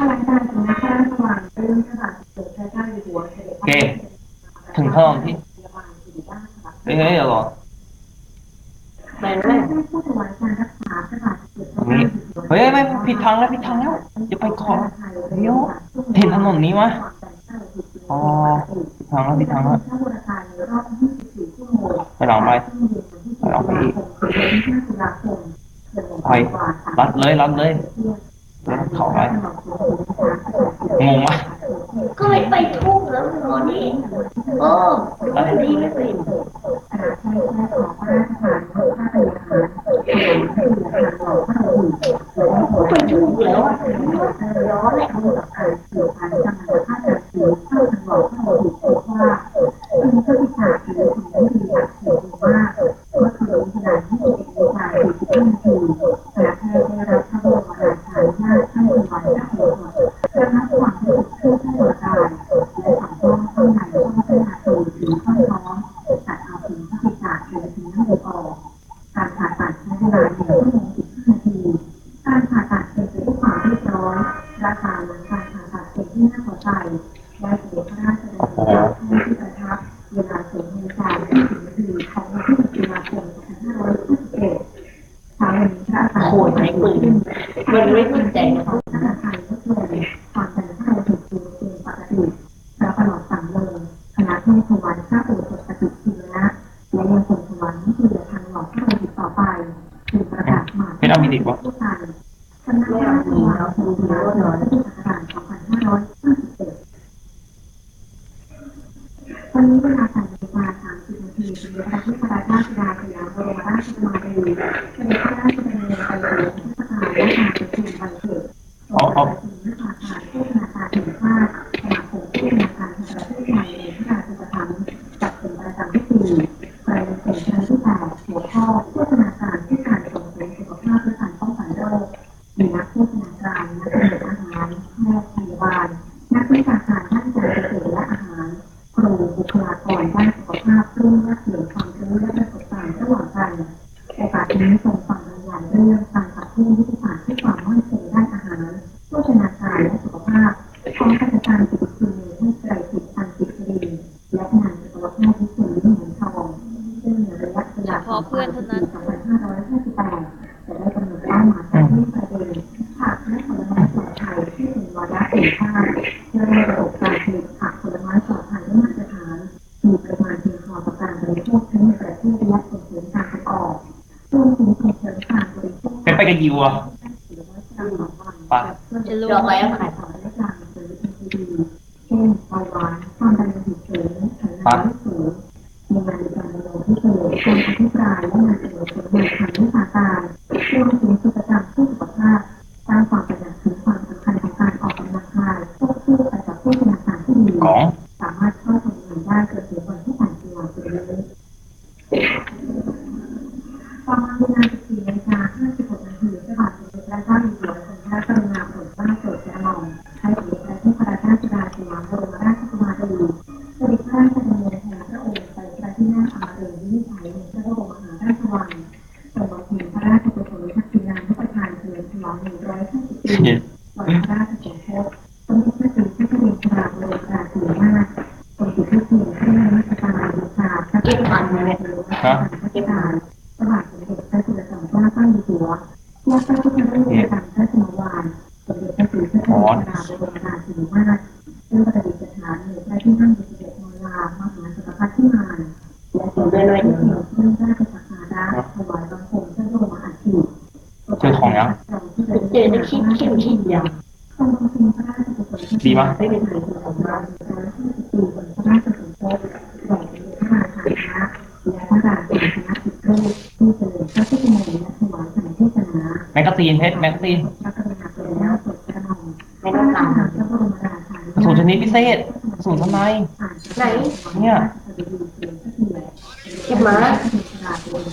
ข้กอเด็ถึงห้องที่พม่ะเอ้ยเอ้ยเหรอแม่ไม่พูดถวายการรักษาพระบาทสมด็จพระเจ้าอยู่เฮ้ยไม่ผิดทางแล้วผิดทางแล้วจะไปขอเดี๋ยวเห็นถนนนี้วะอ๋อทางแล้วผิดทางแล้วไปลองไปไปลองไปอีกไปรัดเลยรัดเลยเขาไป งงวะก็ไม่ไปทุ่งแล้วนอนนี่โอ้ก็ดีไม่เป็นไปทุ่งแล้วร้อน โหดไม่ปืนมันไม่เข้นใจ เป็นไปกันยิวอะปะจะรู้ไหมค่ะ วะแมกกาซีนเพชรแมกกาซีนไม่ต้องทำสูตรชนิดพิเศษ สูตรทำไมไหนเนี่ยกิบมา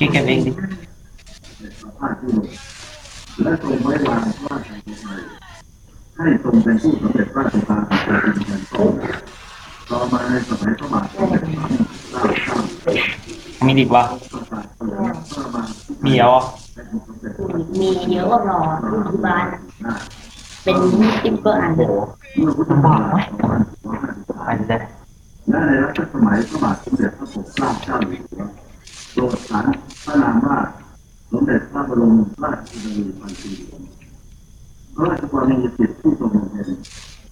กินกันเองดิ มีอีกวะมีเหรอมีเยอะกว่ารอที่บ้านเป็นติปเปอร์อันเดอร์บอกไหมอันเดอร์และในรัชสมัยพระบาทสมเด็จพระปกเกล้าเจ้าอยู่หัวโปรดสารพระนามว่าสมเด็จพระบรมราชชนนีพันปีพระราชกรณียกิจผู้ทรงเป็น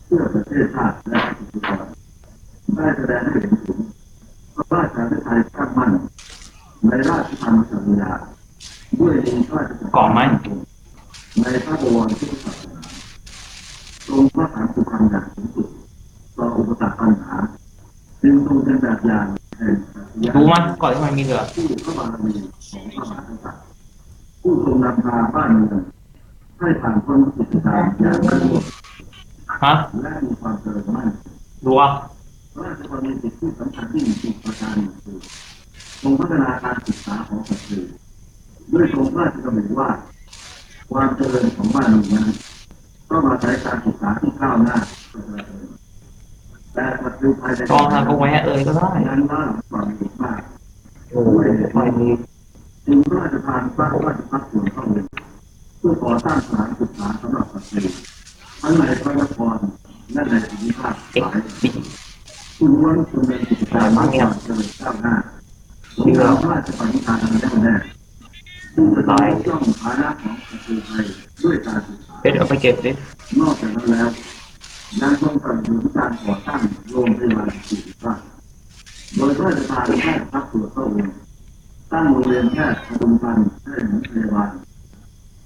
เพื่อประเทศชาติและประชาชนได้แสดงให้เห็นถึง ระราชาธิปไตยตั้งมั่นในราชธรรมสัญญาด้วยมีพระราชเกาะไหมในพระบวรทุกศาสนาทรงพระฐานสุพรรณอย่างสูงสุดต่ออุปสรรคปัญหาจึงทรงเป็นแบบอย่างแห่งปรัชญารู้มั้ยก่อนที่มันมีเรือผู้พระบารมีของพระมหากษัตริย์ผู้ทรงนำพาบ้านเมืองให้ผ่านพ้นกิจการอย่างสะดวกฮะและมีความเจริญมั่นรู้อะพ ระราชกรณียกิจที่สำคัญที่สุดประการหนึ่งคือทรงพัฒนาการศึกษาของสตรีด้วยทรงพระราชดำริว่า ความเจริญของบ้านเมืองนั้นต้องมาใช้การศึกษาที่ก้าวหน้าแต่สตรีภายในกองทางก็ไว้ให้เอ่ยก็ได้นั้นว่าความมีมากโอ้ยไม่มีจึงพระราชทานสร้างราชพัฒส่วนเข้าหนึ่งเพื่อก่อสร้างสถานศึกษาสำหรับสตรีทั้งในพระนครและในภูมิภาคหลายซ์บี ผู้ล้วนดำเนินกิจการมากกว่าเจริญก้าวหน้าสมกับพระราชปณิธานอันแน่วแน่ซึ่งจะต้องย่อมฐานะของสตรีไทยด้วยการศึกษาเดี๋ยวเอาไปเก็บดินอกจากนั้นแล้วยังทรงสนับสนุนการก่อสร้งโรงพยาบาลศิริราชโดยราชทานแพทย์พักตัวเข้าเองตั้งโรงเรียนแพทย์ปทุมพันธ์ให้เหมือนพยาบาล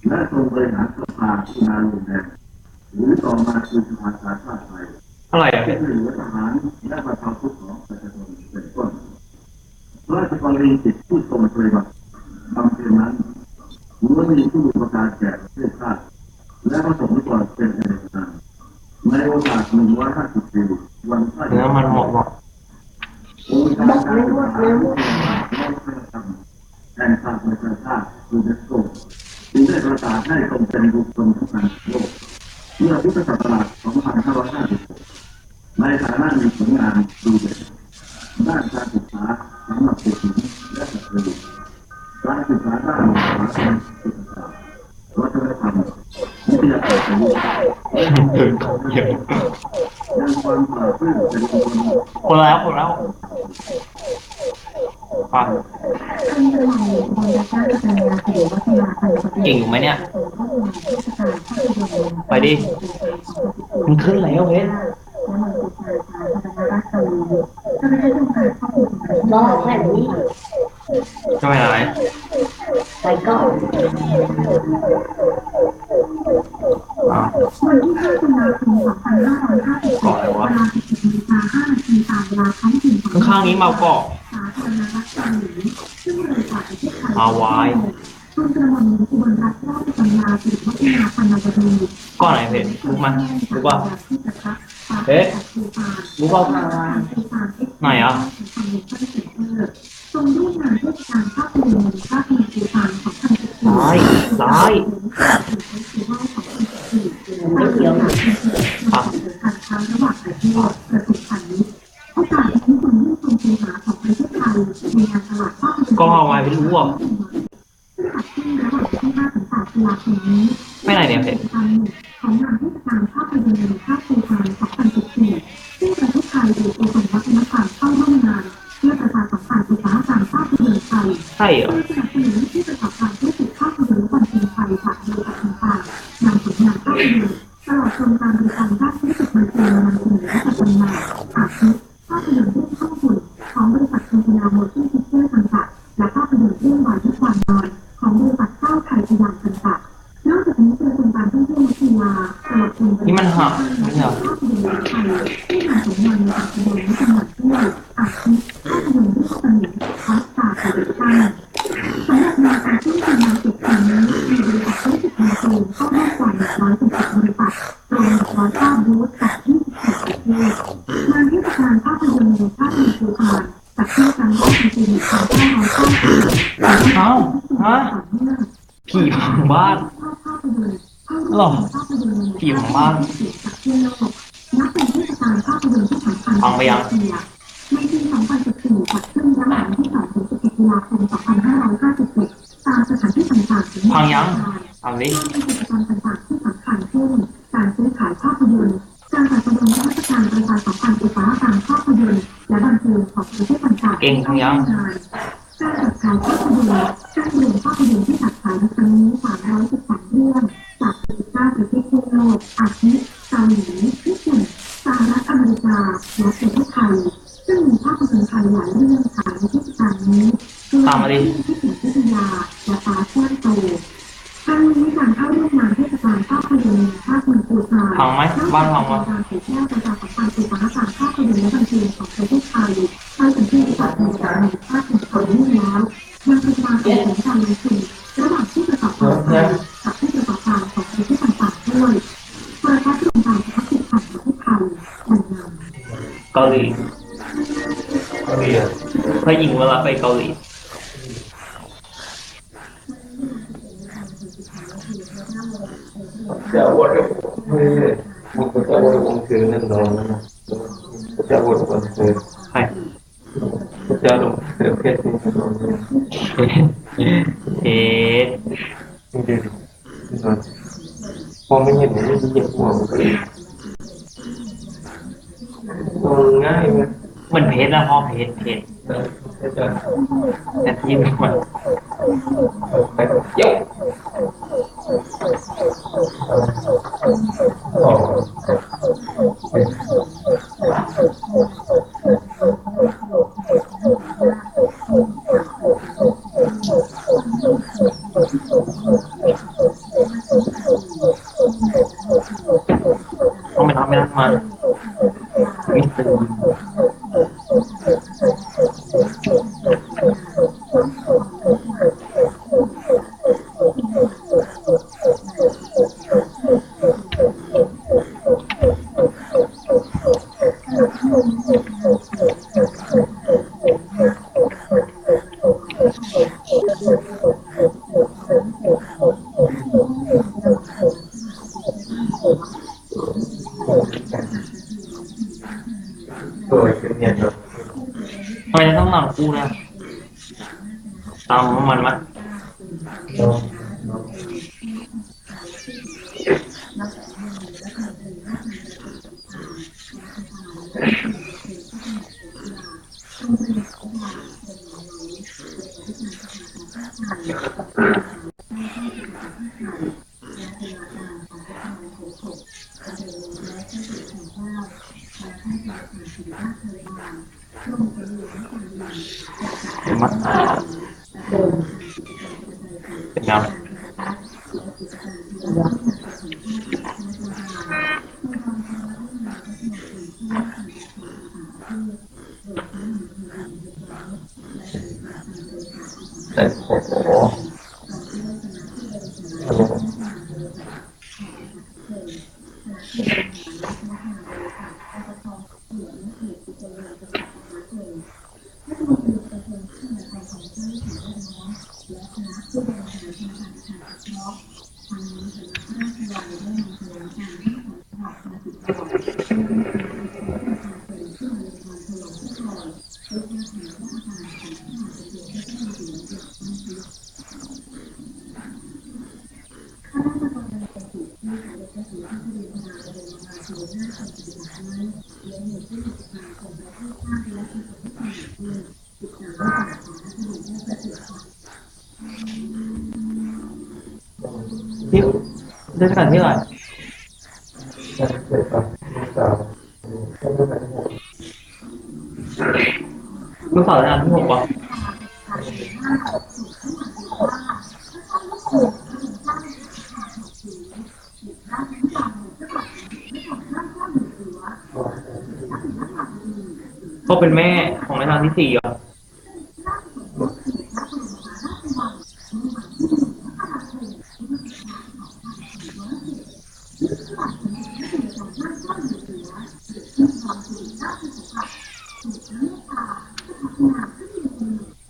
และทรงบริหารสภาที่นาโรงแรมหรือต่อมาคือสภาสาชาติไทย ท่าไหร่อะช่พี่วยเหลือทหารและประชาชนของประชาชนเป็นต้นพระราชกรณียกิจผู้ทรงปฏิบัติบำเพ็ญนั้นล้วนมีผู้ประการแก่ประเทศชาติและประสบนิกรเป็นเอกนันในโอกาส150ปีวันพระเนื้อมันเหมาะเหมาะองค์การการศึกษาและวัฒนธรรมแห่งชาติประชาชาติยูเนสโกจึงได้ประกาศให้ทรงเป็นบุคคลสำคัญโลกเมื่อพุทธศักราช2556 ในฐานะมีผลงานดูเด่นด้านการศึกษาสำหรับเด็กหญิงและสตรีการศึกษาด้านภาษาอังกฤษวัฒนธรรมวิทยาศาสตร์เออเดี๋ยวยังความปราบปลื้มเป็นคนคนแล้วคนแล้วฟังท่านเจ้าหญิงบรมราชกัญญาสิริวัฒนาพันธ์เก่งอยู่ไหมเนี่ยพระบรมราชการภาพยนตร์ไปดิ มันขึ้นแล้วเฮ้ย และมันเป็นการสาธารณรัฐเกาหลีเจ้าหน้าที่ต้องการเข้าถึงประเทศ รอแค่นี้ จะไปไหน ไปก่อนอ้าววันที่5ตุลาคม2556เกาะอะไรวะเลา10.55ตามเวลาท้องถิ่นข้างๆนี้มาเกาะสาธารณรัฐเกาหลีซึ่งเลยจากประเทศไทยฮาวายทรงกระหม่อมหญิงอุบลรัตนราชกัญญาสิริวัฒนาพันธ์บดีเกาะไหนเพจรู้มั้ยรู้ป่ะเอ๊ะรู้ป่ะไหนอะายซ้ายไม่เกี่ยวกับการค้าระหว่างประเทศประสบการณ์นี้โอกาสนี้ทรงยิ่งทรงเป็นหาของประเทศไทยในงานตลาดภาพยนตร์ก็เอาไว้ไม่รู้อะซึ่งจัดขึ้นระหว่างที่5ถึง8ตุลาคมนี้ไปไหนเนี่ยเพจของงานเทศกาลภาพยนตร์แห่งชาติภูพาน2014ซึ่งประเทศไทยอยู่ในกลุ่มวัฒนธรรมเข้าร่วมงานเพื่อประชาสัมพันธ์อุตสาหกรรมภาพยนตร์ไทยใช่เหรอ บ้านหรอผีของบ้านฟังไปยังในปี2014จัดขึ้นรางที่2ถึง11ตุลาคม2557ตามสถานที่ต่างๆพังยังเาดิกิจกรรมต่างที่สำคัญที่ซื้อขายภาพยนตร์การจัดแสดงนวัตกรรมระชาสัมพันธ์อุตสาหกรรมภาพยนตร์และบันเทิงของประเทศต่างๆเก่งพังยัารจัดขายภาพยนตร์การรวมภาพยนตร์ที่จัดขายในครั้งนี้ มมาดิที่สิงพิทยาและฟ้าช่วยโตครั้งนี้การเข้าร่วมงานเทศกาลภาพยนตร์ภาคเมืองปูซานพังไหมบ้านพังวะการเผยแพร่ประชาสัมพันธ์อุตสาหกรรมภาพยนตร์และบันเทิงของประเทศไทยให้เป็นที่รู้จักในการในภาคเป็นต่อเนื่องแล้วยังเป็นการแข่งขันการลงทุนระหว่างผู้ประกอบการไทยกับผู้ประกอบการของประเทศต่างๆด้วยโดยพัฒนาการพัฒนาประเทศไทยดังนั้นเกาหลีเกาหลีอะถ้าหญิงเวลาไปเกาหลี จะวดเฮ้ยมันก็จะวดวงคืนนั่นนอนนะจะวดวันคืนใช่จะลงเสือเพชรนี่นอนนะเอ๊ะนี่ดูนอนพอไม่เห็นมันไม่เหยียบหัวมันก็มันง่ายไหมเหมือนเพชรนะพ่อเพชรเพชรจะแต่ที่มันไปเกี่ยวอ๋อ ต้องไปทำไม่ได้มามิสเตอร์ ตัวเป็นเนี่ยครับ ทำไมจะต้องหนังคู่นะตามมันมั้ย เห็นมั้ยเป็นยัง แต่โอ้โหที่ เทศกาลที่หนแต่เกิดกับลูกสาวก็ไม่ได้ลูกสาวงานที่หกปะก็เป็นแม่ของในทางที่สี่อะ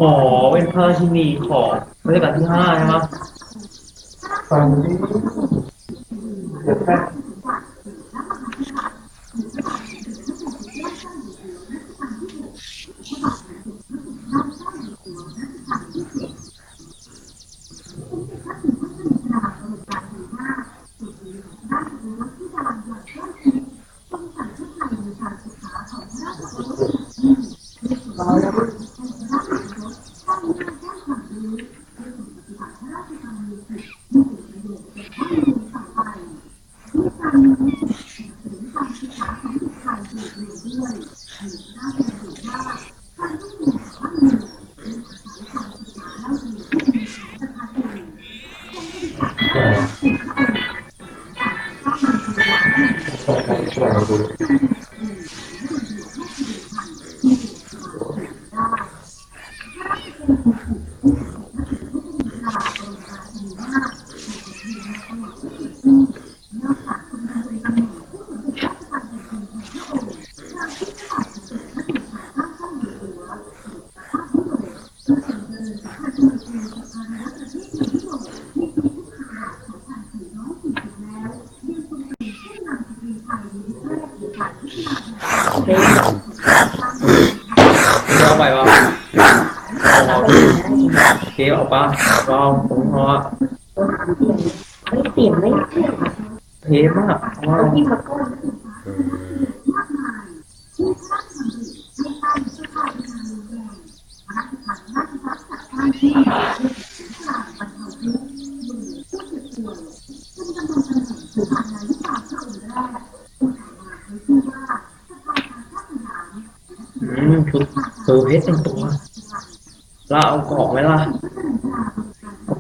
อ๋อเป็นผ้าชินีของรัชกาลที่ห้าใช่ไหมฝั่งนี้เดี๋แป๊ เจ๊เอาปะลองผมรอไม่เปลี่ยนไม่เปลี่ยนเทมากเอาเอาที่มาก้นอืมชุดเธอเพชรเป็นตัวแล้วเอากรอกไหมล่ะ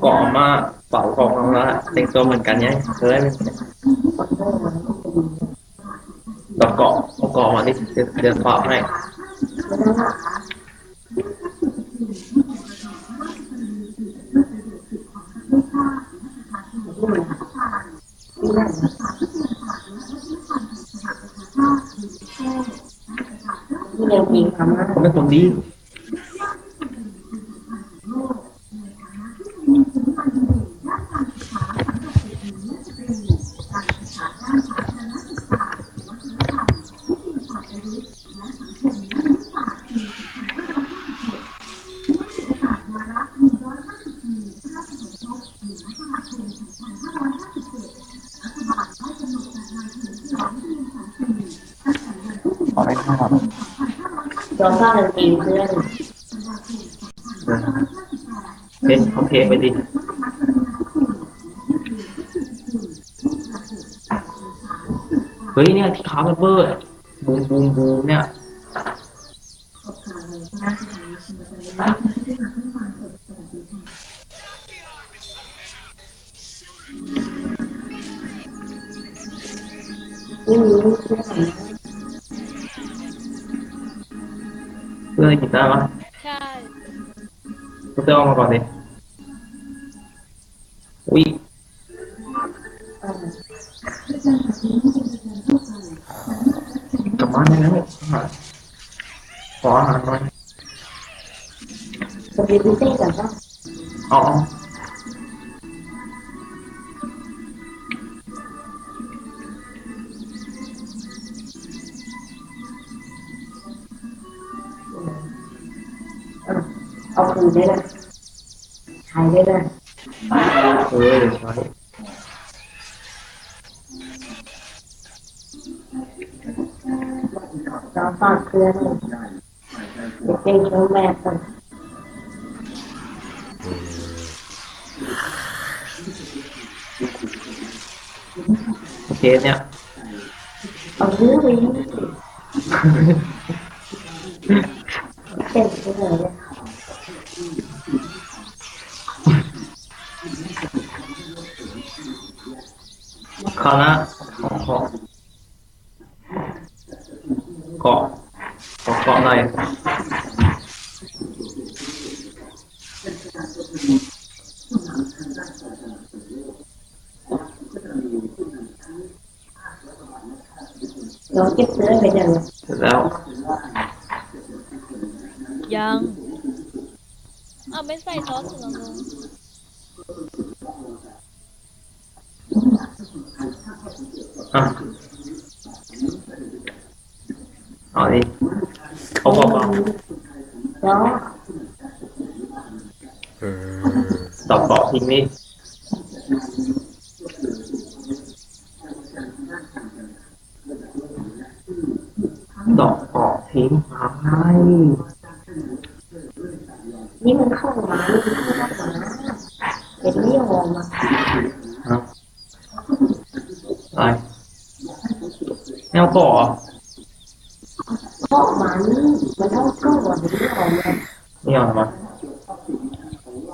เอากรอกมาเป่ากรอกมาละแต่งตัวเหมือนกันไงเธอได้เป็นดอกเกาะเอากรอกมาดิเดี๋ยวเดี๋ยวเป่าให้นี่เร็วจริงทำนะผมเป็นคนดี ขอให้ข้าว ยอมสร้างเป็นปีเพื่อนเพชรเขาเทไปดิเฮ้ยเนี่ยที่ขามันเบอร์บูมบูมบูมเนี่ยนี่มี เพื่อนเพื่อนกินได้ปะใช่กูเตอร์ออกมาก่อนดิอุ้ยกลับบ้านได้แล้วอาหารขออาหารหน่อย จะเป็นพิเศษแต่ว่าอ๋อเอ เออเดี๋ยวใช้เราฝากเพื่อ นเด็กเด็กช่วยแม่กันโอเคเนี่ยเอาเรื่องนี้เต็มไปเลยคราวหน้าขอขอเกาะขอเกาะหน่อยเราเก็บเสื้อไปเดินเสร็จแล้วยังเอาไม่ใส่ซอสเหรอลุง อะเอาดิเอาเบา แล้ว ๆด อกเกาะทิ้งนี้ดอกเกเพลงไปนี่มันเข้ายนี่มันเข้ามาเป็นไม่ยอมอะ ครับอะไรแนวเกาะเหรอ เข้ามานี่มันต้องเข้าก่อนถึงไม่ยอมเลย ไม่เอามา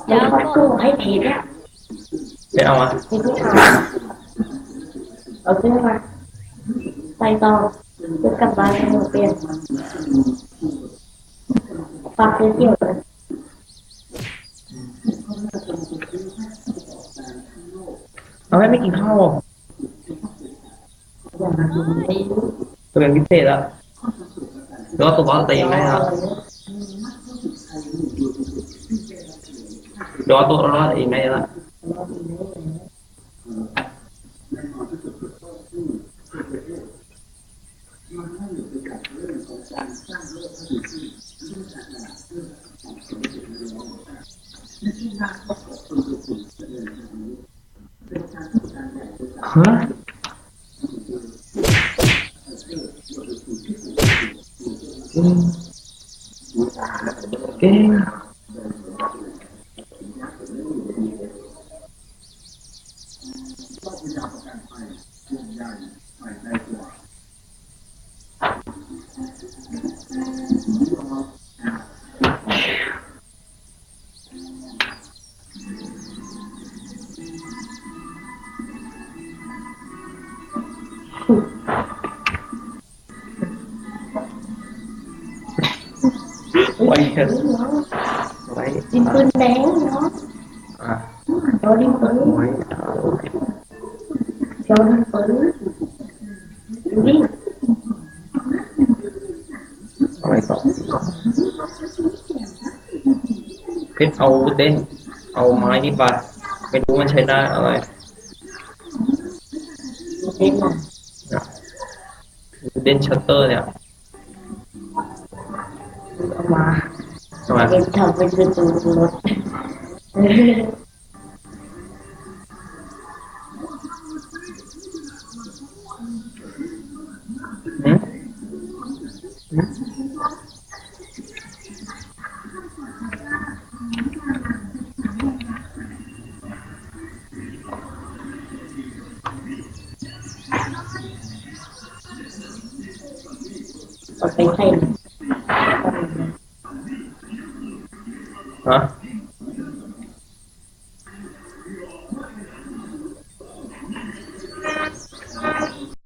แล้วเขาตู้ให้ผิดอะ ไปเอามา ผิดไม่เอาเอาซื้อมา ไปต่อเดี๋ยวกลับบ้านให้หนูเปลี่ยนปากเกี่ยวเลย เอาแม่ไม่กินข้าวหรอ อย่างนั้นไม่รู้ ตัว เป็นพิเศษอะหรือว่าตัวตัวเองไหมครับหรือว่าตัวรอดเองไหมล่ะ ไว้เถอะไว้ ดินปืนแดงเนาะ อะ โดนดินปืน ไว้ โดนดินปืนดูดิ เอาไว้ต่อเพ ชรเอาเต้นเอาไม้นี่ไปไม่รู้มันใช้ได้อะไรเล่นน่ะเด่นชัตเตอร์เนี่ยเอามาทำไมเล่นทำเป็นประตูรถ